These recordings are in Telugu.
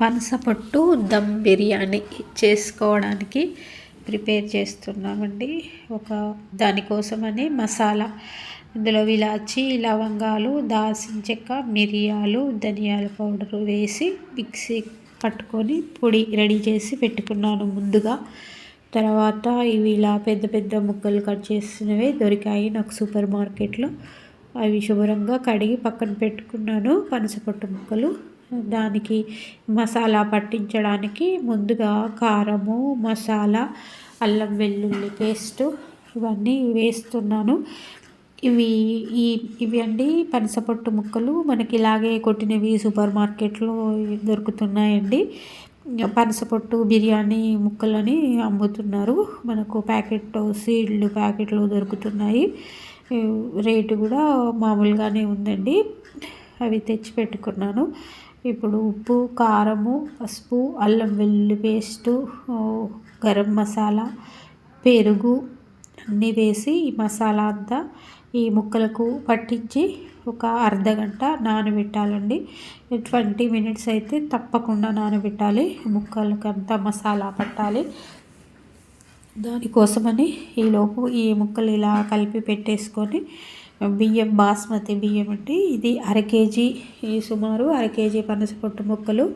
పనసపొట్టు దమ్ బిర్యానీ చేసుకోవడానికి ప్రిపేర్ చేస్తున్నామండి. ఒక దానికోసమని మసాలా. ఇందులో ఇలాచి లవంగాలు దాల్చిన చెక్క మిరియాలు ధనియాల పౌడరు వేసి మిక్సీ పట్టుకొని పొడి రెడీ చేసి పెట్టుకున్నాను ముందుగా. తర్వాత ఇవి ఇలా పెద్ద పెద్ద ముక్కలు కట్ చేసినవి దొరికాయి నాకు సూపర్ మార్కెట్లో. అవి శుభ్రంగా కడిగి పక్కన పెట్టుకున్నాను పనసపొట్టు ముక్కలు. దానికి మసాలా పట్టించడానికి ముందుగా కారము మసాలా అల్లం వెల్లుల్లి పేస్టు ఇవన్నీ వేస్తున్నాను. ఇవి ఈ ఇవి అండి పనసపొట్టు ముక్కలు. మనకి ఇలాగే కొట్టినవి సూపర్ మార్కెట్లో దొరుకుతున్నాయండి. పనసపొట్టు బిర్యానీ ముక్కలని అమ్ముతున్నారు. మనకు ప్యాకెట్ సీడ్లు ప్యాకెట్లు దొరుకుతున్నాయి. రేటు కూడా మామూలుగానే ఉందండి. అవి తెచ్చి పెట్టుకున్నాను. ఇప్పుడు ఉప్పు కారము పసుపు అల్లం వెల్లుల్లి పేస్టు గరం మసాలా పెరుగు అన్నీ వేసి ఈ మసాలా అంతా ఈ ముక్కలకు పట్టించి ఒక అర్ధగంట నానబెట్టాలండి. ట్వంటీ మినిట్స్ అయితే తప్పకుండా నానబెట్టాలి. ముక్కలకంతా మసాలా పట్టాలి. దానికోసమని ఈలోపు ఈ ముక్కలు ఇలా కలిపి పెట్టేసుకొని బియ్యం బాస్మతి బియ్యం అంటే ఇది అర కేజీ సుమారు అర కేజీ పనసపొట్టు ముక్కలు.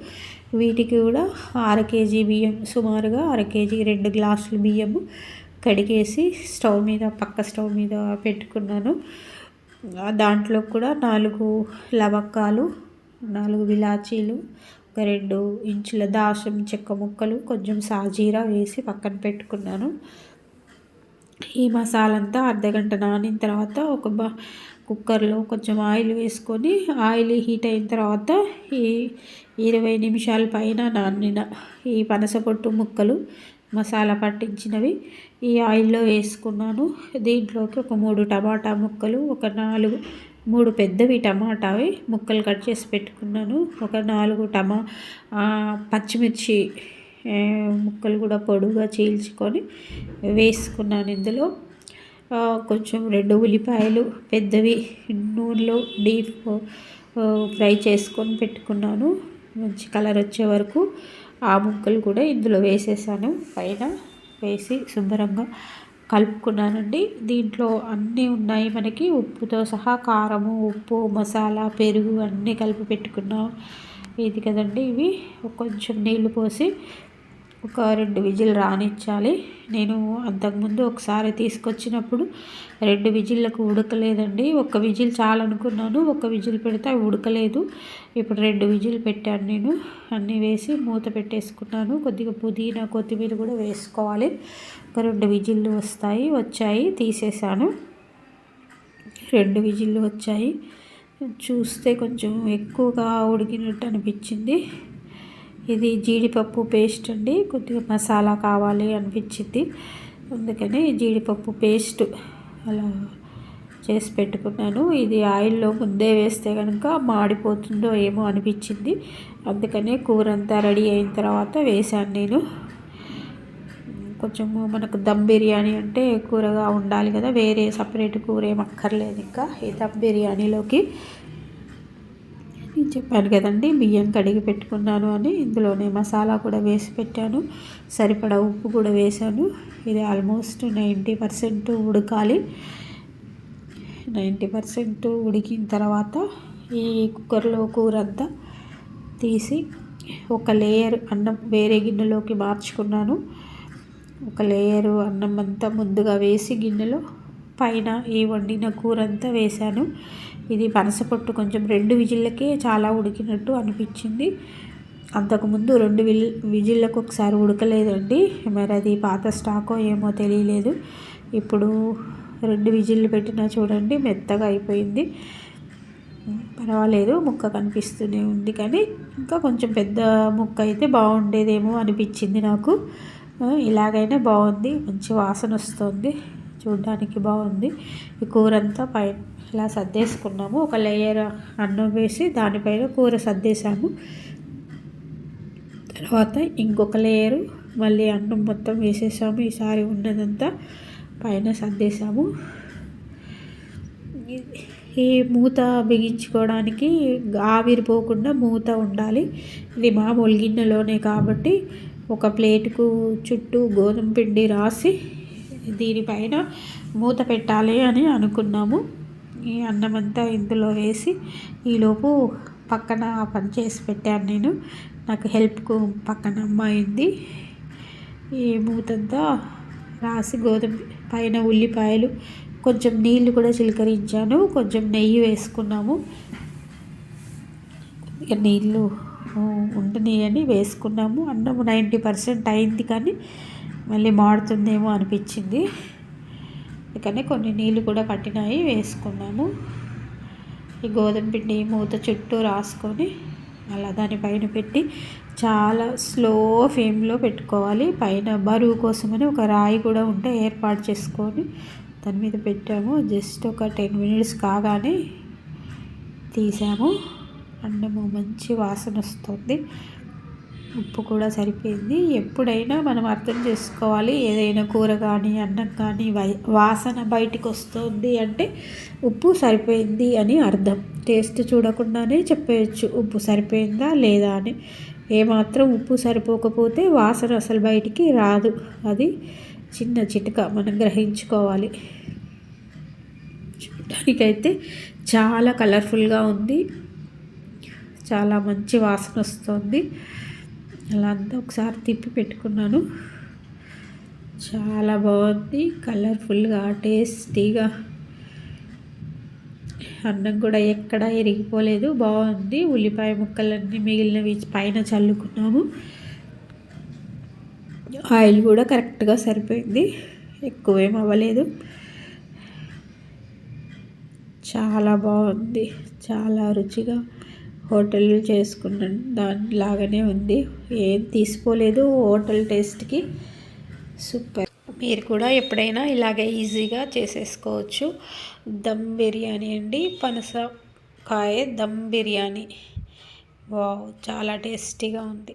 వీటికి కూడా అర కేజీ బియ్యం సుమారుగా అర కేజీ రెండు గ్లాసులు బియ్యము కడిగేసి స్టవ్ మీద పక్క స్టవ్ మీద పెట్టుకున్నాను. దాంట్లో కూడా నాలుగు లవంగాలు నాలుగు విలాచీలు ఒక రెండు ఇంచుల దాసం చెక్క ముక్కలు కొంచెం సాజీరా వేసి పక్కన పెట్టుకున్నాను. ఈ మసాలా అంతా అర్ధగంట నానిన తర్వాత ఒక బా కుక్కర్లో కొంచెం ఆయిల్ వేసుకొని ఆయిల్ హీట్ అయిన తర్వాత ఈ ఇరవై నిమిషాల పైన నానిన ఈ పనసపొట్టు ముక్కలు మసాలా పట్టించినవి. ఈ ఆయిల్లో వేసుకున్నాను. దీంట్లోకి ఒక మూడు టమాటా ముక్కలు ఒక నాలుగు మూడు పెద్దవి టమాటావి ముక్కలు కట్ చేసి పెట్టుకున్నాను. ఒక నాలుగు టమా పచ్చిమిర్చి ముక్కలు కూడా పొడుగా చీల్చుకొని వేసుకున్నాను ఇందులో. కొంచెం రెండు ఉల్లిపాయలు పెద్దవి నూనెలో డీప్ ఫ్రై చేసుకొని పెట్టుకున్నాను. మంచి కలర్ వచ్చే వరకు ఆ ముక్కలు కూడా ఇందులో వేసేసాను. పైన వేసి శుభ్రంగా కలుపుకున్నానండి. దీంట్లో అన్నీ ఉన్నాయి మనకి. ఉప్పుతో సహా కారము ఉప్పు మసాలా పెరుగు అన్నీ కలిపి పెట్టుకున్నాం. ఇది కదండి ఇవి. కొంచెం నీళ్ళు పోసి ఒక రెండు విజిల్ రానిచ్చాలి. నేను అంతకుముందు ఒకసారి తీసుకొచ్చినప్పుడు రెండు విజిల్లకు ఉడకలేదండి. ఒక విజిల్ చాలనుకున్నాను ఒక విజిల్ పెడితే అవి ఉడకలేదు. ఇప్పుడు రెండు విజిల్ పెట్టాను నేను. అన్నీ వేసి మూత పెట్టేసుకున్నాను. కొద్దిగా పుదీనా కొత్తిమీర కూడా వేసుకోవాలి. ఒక రెండు విజిల్లు వస్తాయి వచ్చాయి తీసేసాను రెండు విజిల్లు వచ్చాయి. చూస్తే కొంచెం ఎక్కువగా ఉడికినట్టు అనిపించింది. ఇది జీడిపప్పు పేస్ట్ అండి. కొద్దిగా మసాలా కావాలి అనిపించింది. అందుకని జీడిపప్పు పేస్ట్ అలా చేసి పెట్టుకున్నాను. ఇది ఆయిల్లో ముందే వేస్తే కనుక మాడిపోతుందో ఏమో అనిపించింది. అందుకనే కూర అంతా రెడీ అయిన తర్వాత వేశాను నేను. కొంచెము మనకు దమ్ బిర్యానీ అంటే కూరగా ఉండాలి కదా వేరే సపరేట్ కూర ఏం అక్కర్లేదు ఇంకా. ఈ దమ్ బిర్యానీలోకి చెప్పాను కదండి బియ్యం కడిగి పెట్టుకున్నాను అని. ఇందులోనే మసాలా కూడా వేసి పెట్టాను. సరిపడా ఉప్పు కూడా వేశాను. ఇది ఆల్మోస్ట్ నైంటీ పర్సెంట్ ఉడకాలి. నైంటీ పర్సెంట్ ఉడికిన తర్వాత ఈ కుక్కర్లో కూర అంతా తీసి ఒక లేయర్ అన్నం వేరే గిన్నెలోకి మార్చుకున్నాను. ఒక లేయరు అన్నం అంతా ముందుగా వేసి గిన్నెలో పైన ఈ వండిన కూర అంతా వేశాను. ఇది పనసపొట్టు కొంచెం రెండు విజిల్లకే చాలా ఉడికినట్టు అనిపించింది. అంతకుముందు రెండు విల్ విజిల్లకు ఒకసారి ఉడకలేదండి. మరి అది పాత స్టాకో ఏమో తెలియలేదు. ఇప్పుడు రెండు విజిల్లు పెట్టినా చూడండి మెత్తగా అయిపోయింది. పర్వాలేదు ముక్క కనిపిస్తూనే ఉంది కానీ ఇంకా కొంచెం పెద్ద ముక్క అయితే బాగుండేదేమో అనిపించింది నాకు. ఇలాగైనా బాగుంది మంచి వాసన వస్తుంది. చూడడానికి బాగుంది. ఈ కూర అంతా పై ఇలా సర్దేసుకున్నాము. ఒక లేయర్ అన్నం వేసి దానిపైన కూర సర్దేశాము. తర్వాత ఇంకొక లేయరు మళ్ళీ అన్నం మొత్తం వేసేసాము. ఈసారి ఉన్నదంతా పైన సర్దేశాము. ఈ మూత బిగించుకోవడానికి ఆవిరి పోకుండా మూత ఉండాలి. ఇది మామూలు గిన్నెలోనే కాబట్టి ఒక ప్లేటుకు చుట్టూ గోధుమ పిండి రాసి దీనిపైన మూత పెట్టాలి అని అనుకున్నాము. ఈ అన్నం అంతా ఇందులో వేసి ఈలోపు పక్కన పని చేసి పెట్టాను నేను. నాకు హెల్ప్కు పక్కన అమ్మాయింది ఈ మూతంతా రాసి గోధుమ పైన ఉల్లిపాయలు కొంచెం నీళ్ళు కూడా చిలకరించాను. కొంచెం నెయ్యి వేసుకున్నాము. నీళ్ళు ఉండనియని వేసుకున్నాము. అన్నము నైంటీ పర్సెంట్ అయింది కానీ మళ్ళీ మాడుతుందేమో అనిపించింది. అందుకని కొన్ని నీళ్ళు కూడా పట్టినాయి వేసుకున్నాము. ఈ గోధుమ పిండి మూత చుట్టూ రాసుకొని అలా దానిపైన పెట్టి చాలా స్లో ఫ్లేమ్లో పెట్టుకోవాలి. పైన బరువు కోసమని ఒక రాయి కూడా ఉంటే ఏర్పాటు చేసుకొని దాని మీద పెట్టాము. జస్ట్ ఒక టెన్ మినిట్స్ కాగానే తీసాము. అన్నము మంచి వాసన వస్తుంది. ఉప్పు కూడా సరిపోయింది. ఎప్పుడైనా మనం అర్థం చేసుకోవాలి. ఏదైనా కూర కానీ అన్నం కానీ వాసన బయటికి వస్తుంది అంటే ఉప్పు సరిపోయింది అని అర్థం. టేస్ట్ చూడకుండానే చెప్పేయచ్చు. ఉప్పు సరిపోయిందా లేదా అని. ఏమాత్రం ఉప్పు సరిపోకపోతే వాసన అసలు బయటికి రాదు. అది చిన్న చిటిక మనం గ్రహించుకోవాలి. చూడడానికైతే చాలా కలర్ఫుల్గా ఉంది. చాలా మంచి వాసన వస్తుంది. అలా అంతా ఒకసారి తిప్పి పెట్టుకున్నాను. చాలా బాగుంది. కలర్ఫుల్గా టేస్టీగా. అన్నం కూడా ఎక్కడ ఎరిగిపోలేదు బాగుంది. ఉల్లిపాయ ముక్కలన్నీ మిగిలినవి పైన చల్లుకున్నాము. ఆయిల్ కూడా కరెక్ట్గా సరిపోయింది. ఎక్కువేం అవ్వలేదు. చాలా బాగుంది. చాలా రుచిగా హోటల్ చేసుకున్న. దానిలాగానే ఉంది. ఏం తీసుకోలేదు. హోటల్ టేస్ట్కి సూపర్. మీరు కూడా ఎప్పుడైనా ఇలాగే ఈజీగా చేసేసుకోవచ్చు. దమ్ బిర్యానీ అండి. పనసకాయ దమ్ బిర్యానీ. వావ్ చాలా టేస్టీగా ఉంది.